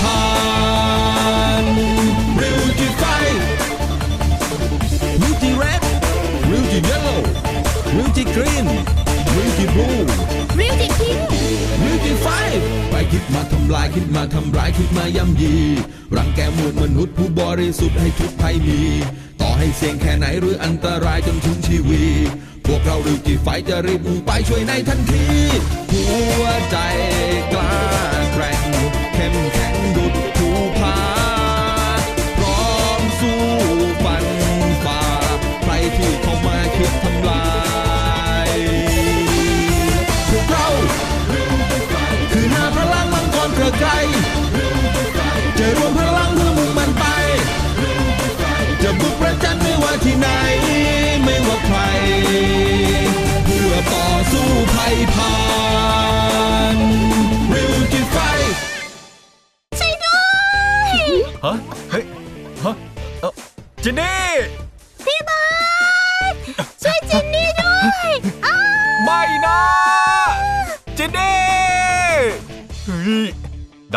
ผ่านริวจิไฟริวจิเรดริวจิเยลโล่ริวจิกรีนริวจิบลูริวจิคิงมิวจิไฟไปคิดมาทำลายคิดมาทำร้ายคิดมาย่ำยี รังแกมวลมนุษย์ผู้บริสุทธิ์ให้ทุกภัยมี ต่อให้เสี่ยงแค่ไหนหรืออันตรายจนถึงชีวีพวกเราริวจิไฟจะรีบมุ่งไปช่วยในทันที หัวใจกล้าแกร่งเข้มแข็ง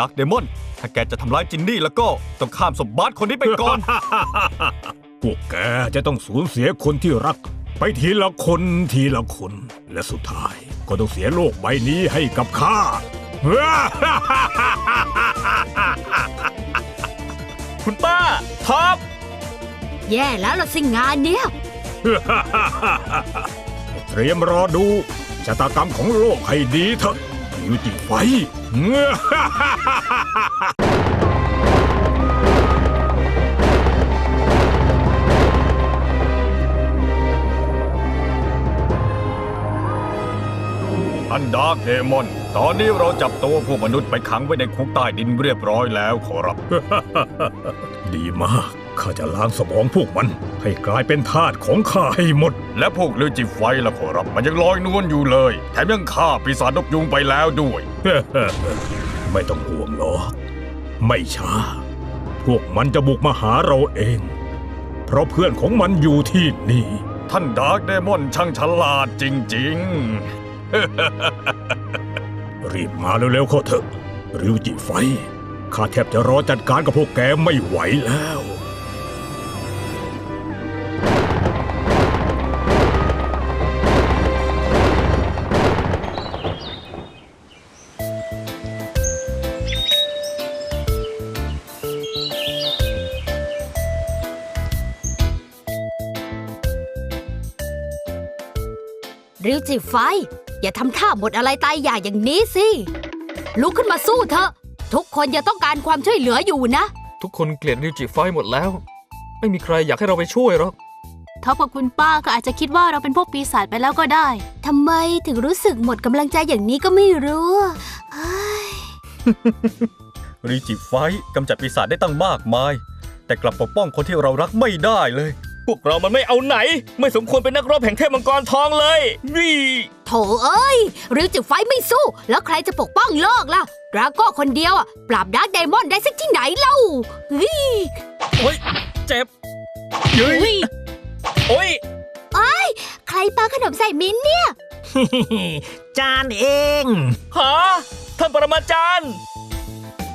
ดักเดมอน ถ้าแกจะทำร้ายจินนี่แล้วก็ต้องข้ามสมบัติคนนี้ไปก่อน พวกแกจะต้องสูญเสียคนที่รัก ไปทีละคนทีละคน และสุดท้ายก็ต้องเสียโลกใบนี้ให้กับข้า คุณป้าท็อปแย่แล้วละสิงานเนี้ย เตรียมรอดูชะตากรรมของโลกให้ดีเถอะ ยูจิไฟอันดาร์กเดมอน ตอนนี้เราจับตัวพวกมนุษย์ไปขังไว้ในคุกใต้ดินเรียบร้อยแล้วขอรับ ดีมาก ข้าจะล้างสมองพวกมัน ให้กลายเป็นทาสของข้าให้หมด และพวกลือจิไฟล่ะขอรับมันยังลอยนวลอยู่เลย แถมยังฆ่าปีศาจนกยุงไปแล้วด้วย ไม่ต้องห่วงหรอกไม่ช้า พวกมันจะบุกมาหาเราเอง เพราะเพื่อนของมันอยู่ที่นี่ ท่านดาร์กเดมอนช่างฉลาดจริงรีบมาเร็วๆเข้าเถอะริวจิไฟข้าแทบจะรอจัดการกับพวกแกไม่ไหวแล้ว ริวจิไฟ อย่าทำท่าหมดอะไรตายอย่าอย่างนี้สิ ลุกขึ้นมาสู้เถอะ ทุกคนยังต้องการความช่วยเหลืออยู่นะ ทุกคนเกลียดริวจิไฟหมดแล้ว ไม่มีใครอยากให้เราไปช่วยหรอกท็อปกับคุณป้าก็อาจจะคิดว่าเราเป็นพวกปีศาจไปแล้วก็ได้ ทำไมถึงรู้สึกหมดกำลังใจอย่างนี้ก็ไม่รู้เฮ้ยๆรีจิไฟกำจัดปีศาจได้ตั้งมากมาย แต่กลับปกป้องคนที่เรารักไม่ได้เลย พวกเรามันไม่เอาไหน ไม่สมควรเป็นนักรบแห่งเทพมังกรทองเลยนี่โถเอ้ยริวจิไฟไม่สู้ แล้วใครจะปกป้องโลกล่ะดราโก้คนเดียวอะปราบดาร์กไดมอนด์ได้สักที่ไหนเล่าเฮ้ยโอ๊ยเจ็บเย้ยโอ๊ยใครปาขนมใส่มิ้นท์เนี่ย จานเองหาท่านปรมาจารย์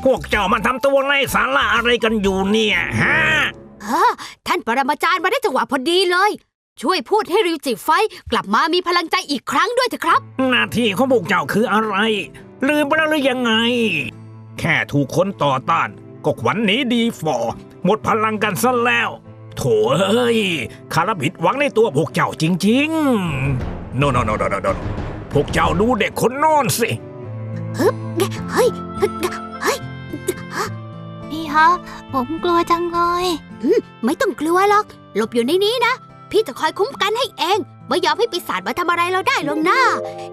พวกเจ้ามันทำตัวไร้สาระอะไรกันอยู่เนี่ยฮะเออ ท่านปรมาจารย์มาได้จังหวะพอดีเลย ช่วยพูดให้ริวจิไฟกลับมามีพลังใจอีกครั้งด้วยเถอะครับ หน้าที่ของพวกเจ้าคืออะไร ลืมไปแล้วหรือยังไง แค่ถูกคนต่อต้าน ก็ขวัญหนีดีฟอร์หมดพลังกันซะแล้ว โถเอ้ยข้ารับผิดหวังในตัวพวกเจ้าจริงๆโนโนโนโนโนพวกเจ้าดูเด็กคนโน้นสิเฮ้ย เฮ้ยพี่ฮะผมกลัวจังเลย ไม่ต้องกลัวหรอก หลบอยู่ในนี้นะ พี่จะคอยคุ้มกันให้เอง ไม่ยอมให้ปีศาจมาทำอะไรเราได้หรอกนะ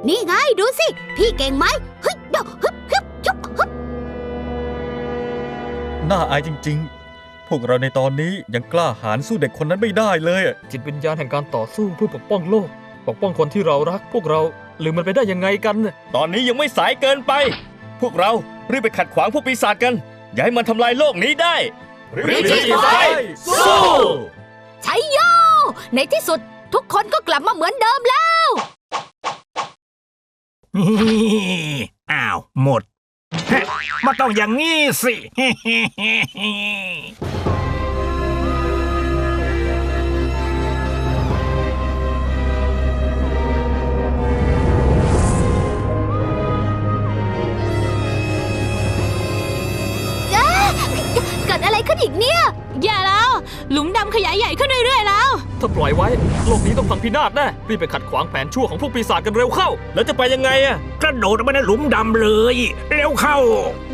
นี่ไงดูสิ พี่เก่งไหมเฮ้ยเดี๋ยวฮึบฮึบยุบฮึบน่าอายจริง ๆ พวกเราในตอนนี้ยังกล้าหาญสู้เด็กคนนั้นไม่ได้เลยอะจิตวิญญาณแห่งการต่อสู้เพื่อปกป้องโลก ปกป้องคนที่เรารัก พวกเราลืมมันไปได้ยังไงกันน่ะตอนนี้ยังไม่สายเกินไป พวกเรารีบไปขัดขวางพวกปีศาจกัน อย่าให้มันทำลายโลกนี้ได้ริวจิไฟสู้ใช้โย ในที่สุดทุกคนก็กลับมาเหมือนเดิมแล้ว อ้าว หมดฮะมาต้องอย่างงี้สิ ขึ้นอีกเนี่ยอย่าแล้ว หลุมดำขยายใหญ่ขึ้นเรื่อยๆแล้ว ถ้าปล่อยไว้ โลกนี้ต้องพังพินาศแน่รีบไปขัดขวางแผนชั่วของพวกปีศาจกันเร็วเข้า แล้วจะไปยังไงอะกระโดดไปในหลุมดำเลย เร็วเข้า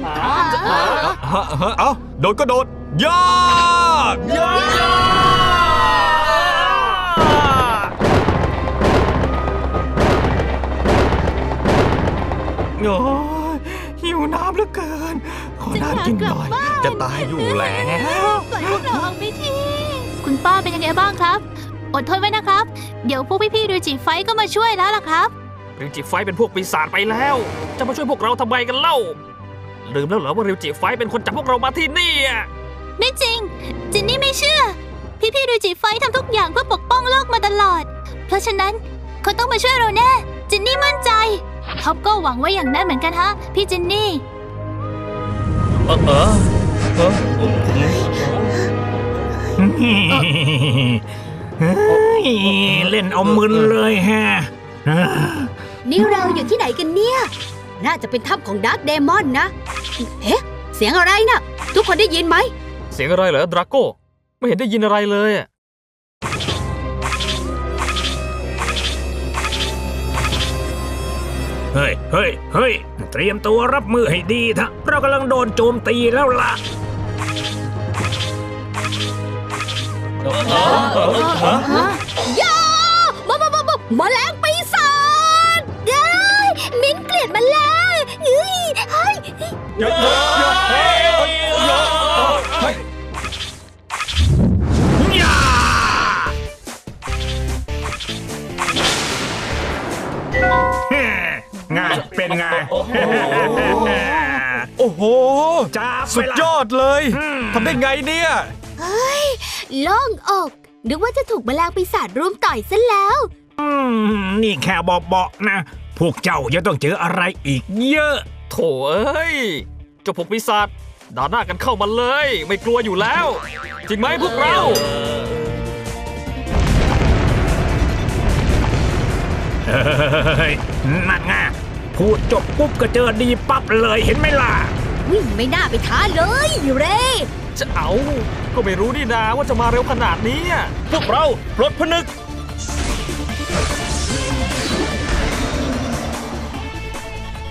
ฮะฮะเอาโดดก็โดดยากโอ้ยหิวน้ำเหลือเกิน ขอน้ำกินหน่อยจะตายอยู่แล้วปล่อยพวกเราออกไปทีคุณป้าเป็นยังไงบ้างครับ อดทนไว้นะครับ เดี๋ยวพวกพี่ๆดูจีไฟก็มาช่วยแล้วล่ะครับริวจิไฟเป็นพวกปีศาจไปแล้ว จะมาช่วยพวกเราทำไมกันเล่า ลืมแล้วเหรอว่าริวจิไฟเป็นคนจับพวกเรามาที่นี่อะไม่จริง จินนี่ไม่เชื่อ พี่ๆดูจีไฟทำทุกอย่างเพื่อปกป้องโลกมาตลอด เพราะฉะนั้นเขาต้องมาช่วยเราแน่ จินนี่มั่นใจท็อปก็หวังไว้อย่างนั้นเหมือนกันฮะ พี่จินนี่ เออเออเออเฮ้ยเล่นเอามึนเลยฮะนี่เราอยู่ที่ไหนกันเนี่ย น่าจะเป็นถ้ำของดาร์กเดมอนนะ เอ๊ะ เสียงอะไรนะ่ะทุกคนได้ยินไหม เสียงอะไรเหรอดราโก้ ไม่เห็นได้ยินอะไรเลยอะ เฮ้ยเฮ้ยเฮ้ยเตรียมตัวรับมือให้ดีเถอะเรากำลังโดนโจมตีแล้วล่ะยามามามามาแมลงปีศาจเอ้ยมิ้นเกลียดมันแล้วเฮ้ยเฮ้ย เป็นไง โอ้โห จ้าบสุดยอดเลย ทำได้ไงเนี่ยโล่งอก นึกว่าจะถูกแมลงปีศาจรุมต่อยซะแล้ว อืมนี่แค่เบาๆนะ พวกเจ้ายังต้องเจออะไรอีกเยอะ โถเอ้ยเจ้าพวกปีศาจด่าหน้ากันเข้ามาเลย ไม่กลัวอยู่แล้ว จริงไหมพวกเรา เฮ้ยนั่นไง พูดจบปุ๊บก็เจอดีปั๊บเลยเห็นไหมล่ะ วิ่งไม่น่าไปท้าเลยเร่จะเอา ก็ไม่รู้นี่นาว่าจะมาเร็วขนาดนี้อะพวกเราปลดผนึก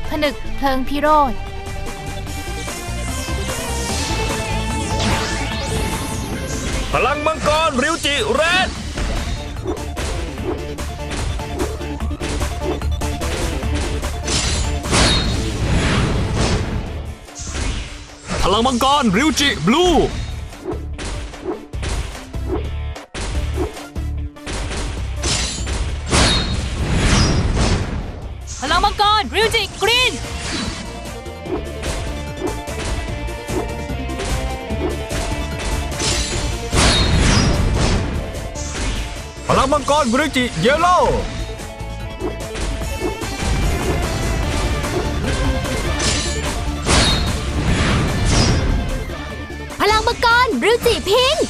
ผนึกเพลิงพิโรธพลังมังกรริวจิเรด ลังมังกร ริวจิ บลู พลังมังกร ริวจิ กรีน พลังมังกร ริวจิ เยลโล่ ลังมังกรริวจิพิงค์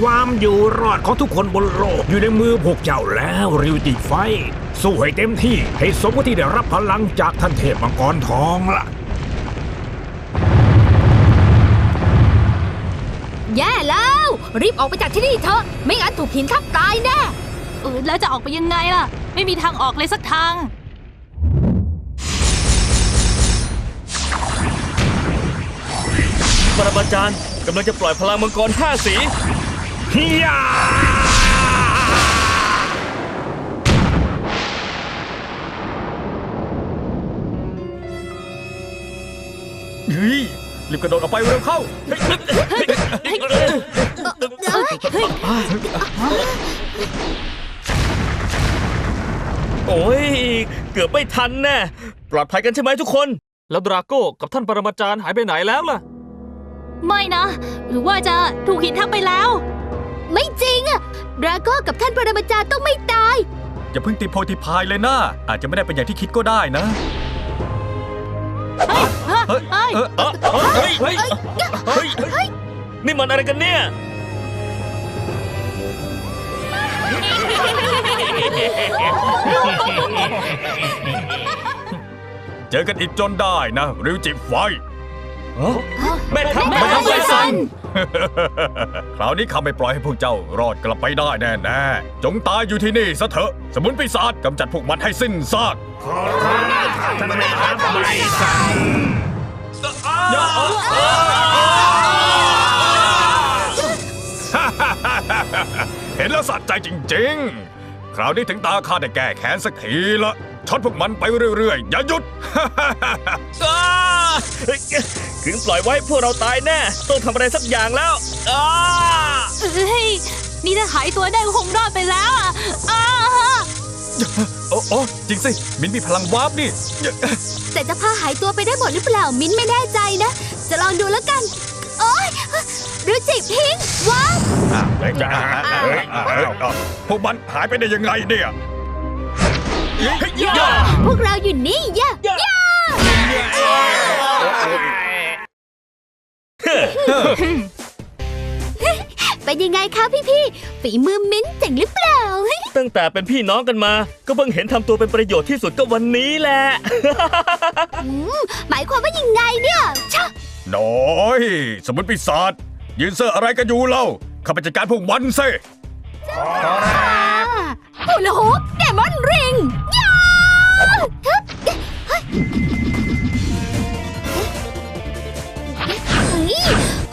ความอยู่รอดของทุกคนบนโลกอยู่ในมือพวกเจ้าแล้วริวจิไฟ สู้ให้เต็มที่ให้สมกับที่ได้รับพลังจากท่านเทพมังกรทองล่ะ แย่แล้ว รีบออกไปจากที่นี่เถอะ ไม่งั้นถูกหินทับตายแน่ เออแล้วจะออกไปยังไงล่ะ ไม่มีทางออกเลยสักทาง ปรมาจารย์กำลังจะปล่อยพลังมังกรห้าสีฮิยาเฮ้ยรีบกระโดดออกไปเร็วเข้าเโอ้ย เกือบไม่ทันแน่ปลอดภัยกันใช่ไหมทุกคน แล้วดราโก้กับท่านปรมาจารย์หายไปไหนแล้วล่ะ ไม่นะ หรือว่าจะถูกหินทับไปแล้ว ไม่จริงอะดราโก้กับท่านปรมาจารย์ต้องไม่ตาย อย่าเพิ่งตีโพธิพายเลยนะอาจจะไม่ได้เป็นอย่างที่คิดก็ได้นะ เฮ้ยเฮ้ยเฮ้ยเออเอ้อเฮ้ยเฮ้ยเฮ้ยนี่มันอะไรกันเนี่ย เจอกันอีกจนได้นะ ริวจิไฟแม่ทัพแม่ทัพไฟซันคราวนี้ข้าไม่ปล่อยให้พวกเจ้ารอดกลับไปได้แน่แน่ๆจงตายอยู่ที่นี่ซะเถอะ สมุนปีศาจกำจัดพวกมันให้สิ้นซากท่านแม่ทัพไม้สัน นแล้วสะใจจริง ๆ คราวนี้ถึงตาข้าได้แก้แค้นสักทีละช็อตพวกมันไปเรื่อยๆ อย่าหยุดอ้าเฮ้ยขืนปล่อยไว้พวกเราตายแน่ ต้องทำอะไรสักอย่างแล้วอ้าเฮ้ยนี่ถ้าหายตัวได้ก็คงรอดไปแล้วอะอ้าโอ้โอ้จริงสิ มินมีพลังวาร์ปนี่ แต่จะพาหายตัวไปได้หมดหรือเปล่า มิ้นไม่แน่ใจนะ จะลองดูแล้วกัน โอ๊ย รูจิพิงค์ว้าวเฮ้ยเฮ้ยเฮ้ยพวกมันหายไปได้ยังไงเนี่ยพวกเราอยู่นี่ย่ะย่าเป็นยังไงคะพี่ๆฝีมือมิ้นเจ๋งหรือเปล่า ตั้งแต่เป็นพี่น้องกันมา ก็เพิ่งเห็นทำตัวเป็นประโยชน์ที่สุดก็วันนี้แหละอืมหมายความว่ายังไงเนี่ยชะน้อย สมุนปีศาจ ยืนเซอร์อะไรกันอยู่เล่าข้าไปจัดการพวกมันซิฮูลาฮูปเดมอนริงย่าฮึบเฮ้ย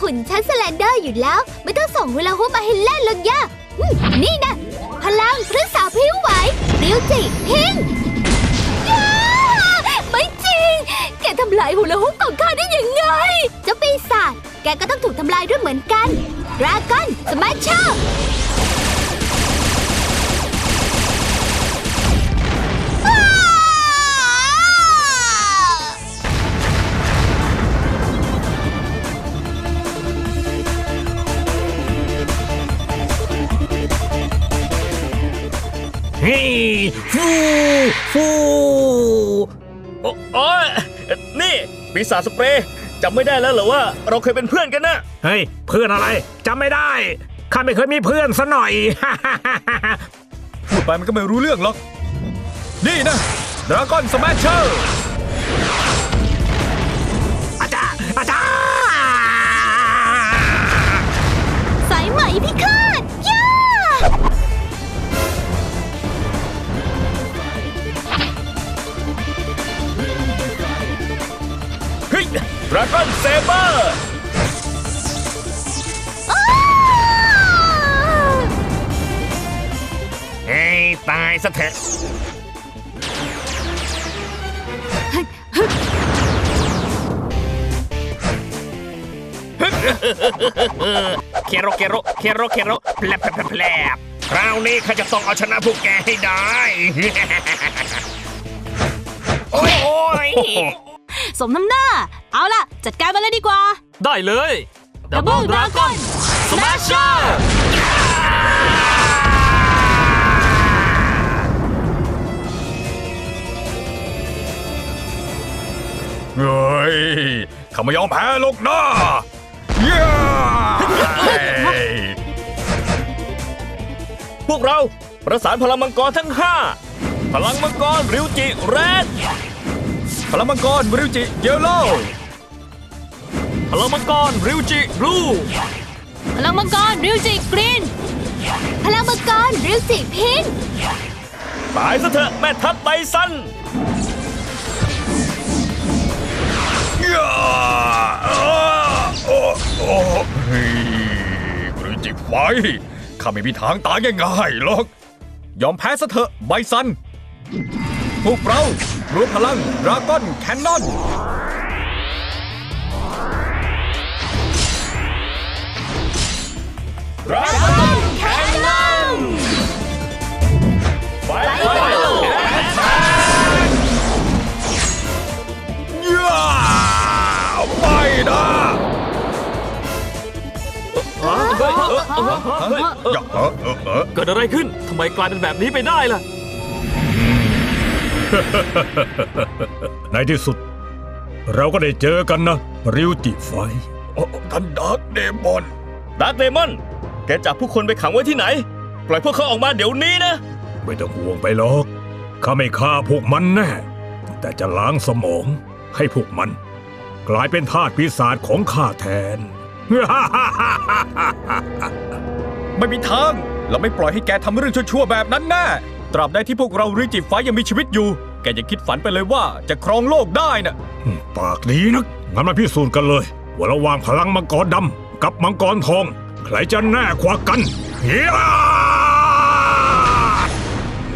หุ่นชั้นสแลนเดอร์อยู่แล้ว ไม่ต้องส่งฮูลาฮูปมาให้เล่นหรอกย่าอืมนี่นะ พลังพฤกษาพิ้วไหวรียวจิพิง แกทำลายฮูลาฮูปของข้าได้ยังไง เจ้าปีศาจแกก็ต้องถูกทำลายด้วยเหมือนกันดราก้อนสมัชเชอร์เฮ้ยฟูฟูโอ้ย ปีศาจสเปรย์จำไม่ได้แล้วเหรอว่าเราเคยเป็นเพื่อนกันนะเฮ้ย เพื่อนอะไรจำไม่ได้ข้าไม่เคยมีเพื่อนซะหน่อย พูดไปมันก็ไม่รู้เรื่องหรอก นี่นะดราก้อนสแมชเชอร์ ดราก้อนเซเบอร์อ้าเฮ้ยตายซะเถอะเคโรเคโรเคโรเคโรแผลบแผลบแผลบคราวนี้ข้าจะต้องเอาชนะพวกแกให้ได้ โอ้ย สมน้ำหน้า เอาล่ะ จัดการมาเลยดีกว่า ได้เลย Double Dragon Smasher เฮ้ยข้าไม่ยอมแพ้หรอกนะเย้พวกเราประสานพลังมังกรทั้ง 5 พลังมังกรริวจิแรด พลังมังกรบริวจิเยลโล่พลังมังกรริวจิบลูพลังมังกรริวจิกรีนพลังมังกรริวจิพิงค์ตายซะเถอะแม่ทัพไบซันเย้โอ้โอ้เฮ้ยบริวจิไฟข้าไม่มีทางตายง่ายๆหรอก ยอมแพ้ซะเถอะไบซันพวกเรา รวมพลังดราก้อนแคนนอนดราก้อนแคนนอนไฟแอทแทกย่าไม่นะเกิดอะไรขึ้นทำไมกลายเป็นแบบนี้ไปได้ล่ะ ในที่สุด เราก็ได้เจอกันนะ ริวจิไฟโอ้ท่านดาร์กเดมอนดาร์กเดมอน แกจับผู้คนไปขังไว้ที่ไหน ปล่อยพวกเขาออกมาเดี๋ยวนี้นะ ไม่ต้องห่วงไปหรอก ข้าไม่ฆ่าพวกมันแน่ แต่จะล้างสมองให้พวกมัน กลายเป็นทาสปีศาจของข้าแทน ไม่มีทาง เราไม่ปล่อยให้แกทำเรื่องชั่วๆแบบนั้นแน่ ตราบใดที่พวกเราริจิไฟยังมีชีวิตอยู่ แกอย่าคิดฝันไปเลยว่าจะครองโลกได้น่ะปากดีนักงั้นมาพิสูจน์กันเลย ว่าระหว่างพลังมังกรดำกับมังกรทอง ใครจะแน่กว่ากันเฮีย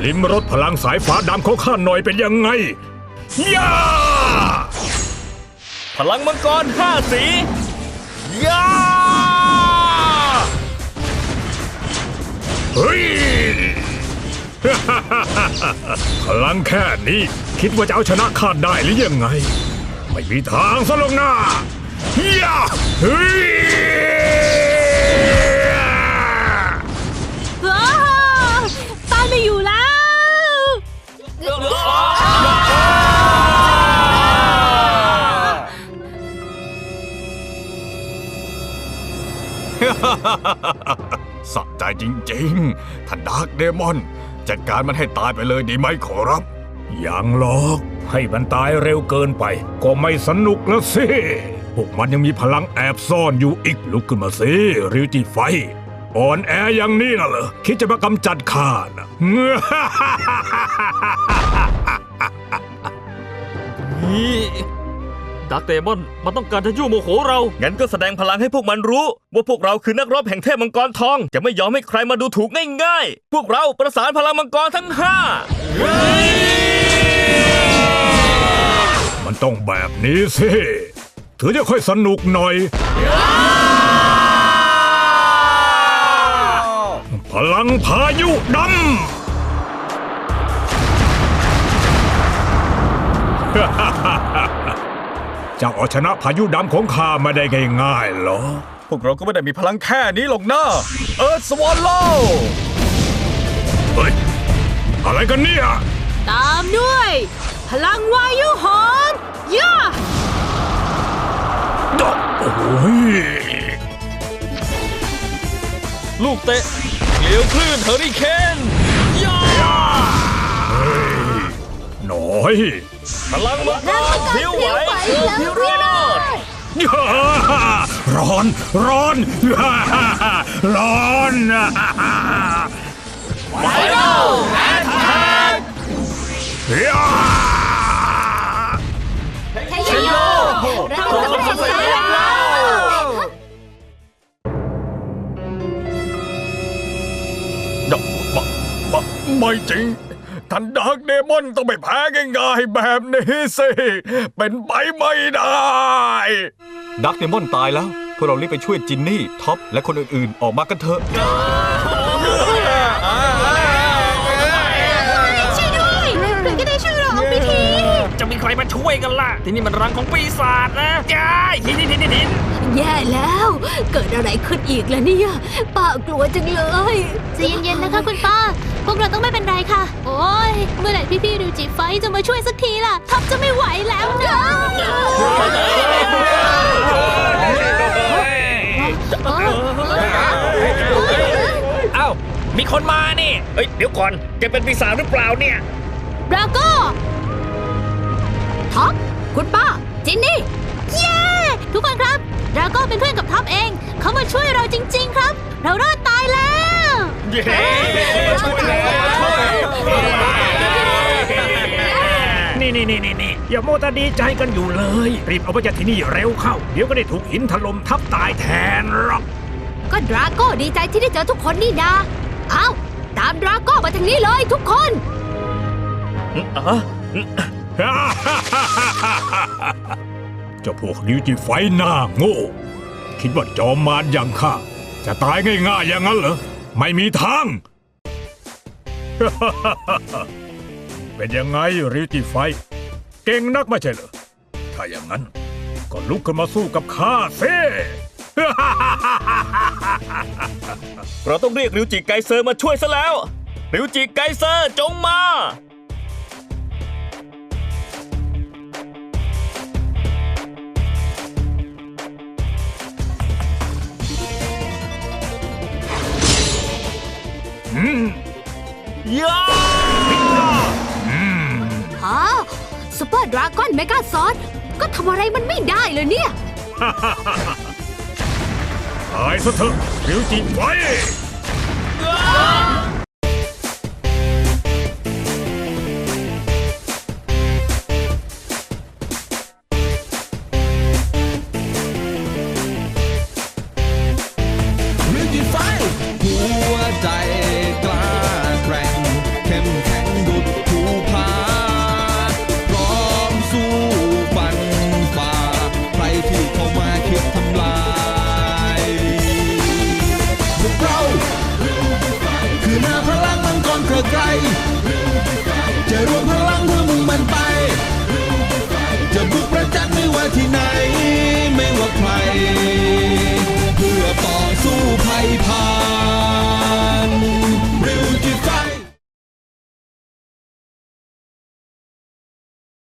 ลิมรสพลังสายฟ้าดำของข้าหน่อยเป็นยังไงย่าพลังมังกรห้าสียาเฮ้ย พลังแค่นี้คิดว่าจะเอาชนะข้าได้หรือยังไง ไม่มีทางซะหรอกนะย่าเฮ้ยว้าตายไม่อยู่แล้ว สะใจจริงๆท่านดาร์กเดมอน จัดการมันให้ตายไปเลยดีไหมขอรับยังหรอกให้มันตายเร็วเกินไป ก็ไม่สนุกแล้วสิพวกมันยังมีพลังแอบซ่อนอยู่อีกลุกขึ้นมาสิริวจิไฟ อ่อนแออย่างนี้น่ะเหรอคิดจะมากำจัดข้านะนี่ ดักเดมอนมันต้องการจะยั่วโมโหเรา งั้นก็แสดงพลังให้พวกมันรู้ ว่าพวกเราคือนักรบแห่งเทพมังกรทอง จะไม่ยอมให้ใครมาดูถูกง่ายๆ พวกเราประสานพลังมังกรทั้งห้ามันต้องแบบนี้สิ ถือจะค่อยสนุกหน่อย พลังพายุดำ เจ้าเอาชนะพายุดำของข้ามาได้ง่ายๆเหรอ พวกเราก็ไม่ได้มีพลังแค่นี้หรอกนะเอิร์ธสวอลโลเฮ้ย อะไรกันเนี่ย ตามด้วย พลังวายุหอมย่าโอ้ย ลูกเตะเกลียวคลื่นเฮอริเคนย่าหน่อย พลังมังกรผิวไหวผิวรอดร้อน ร้อน ร้อนไฟนอลแอทแทกชัยโยเราต้องชนะแล้วดอกบะบะไม่จริง ท่านดาร์กเดมอนต้องไปแพ้ง่ายๆแบบนี้สิ เป็นไปไม่ได้ดักเดมอนตายแล้ว พวกเรารีบไปช่วยจินนี่ ท็อป และคนอื่นๆ ออกมากันเถอะ ช่วยด้วยใครก็ได้ช่วยเราออกไปที จะมี ใครมาช่วยกันล่ะ ที่นี่มันรังของปีศาจนะจ้าหินหินหินหินหินแย่แล้ว เกิดอะไรขึ้นอีกล่ะเนี่ย ป้ากลัวจังเลยใจเย็นๆนะคะคุณป้า พวกเราต้องไม่เป็นไรค่ะ โอ้ย เมื่อไหร่พี่ๆริวจิไฟจะมาช่วยสักทีล่ะท็อปจะไม่ไหวแล้วนะเอ้า มีคนมานี่เอ้ย เดี๋ยวก่อนแกเป็นปีศาจหรือเปล่าเนี่ยดราโก้ ท็อป คุณป้า จินนี่ เย้ ทุกคนครับดราโก้เป็นเพื่อนกับท็อปเอง เขามาช่วยเราจริง ๆ ครับ เรารอดตายแล้วเย้ช่วยแล้วนี่นี่นี่นี่นี่อย่าโมวแต่ดีใจกันอยู่เลย รีบเอาไปจากที่นี่เร็วเข้า เดี๋ยวก็ได้ถูกหินถล่มทับตายแทนหรอก ก็ดราโก้ดีใจที่ได้เจอทุกคนนี่นาเอ้า ตามดราโก้มาทางนี้เลยทุกคนอะ เจ้าพวกริวจิไฟหน้าโง่ คิดว่าจอมมารอย่างข้าจะตายง่ายๆอย่างนั้นเหรอ ไม่มีทาง เป็นยังไงริวจิไฟ เก่งนักไม่ใช่เหรอ ถ้าอย่างนั้น ก็ลุกขึ้นมาสู้กับข้าเซ่เราต้องเรียกริวจิไกเซอร์มาช่วยซะแล้ว ริวจิไกเซอร์จงมา ยาอ๋อซูเปอร์ดราก้อนเมกาซอสก็ทำอะไรมันไม่ได้เลยเนี่ย ตายซะเถอะริวจิไฟยา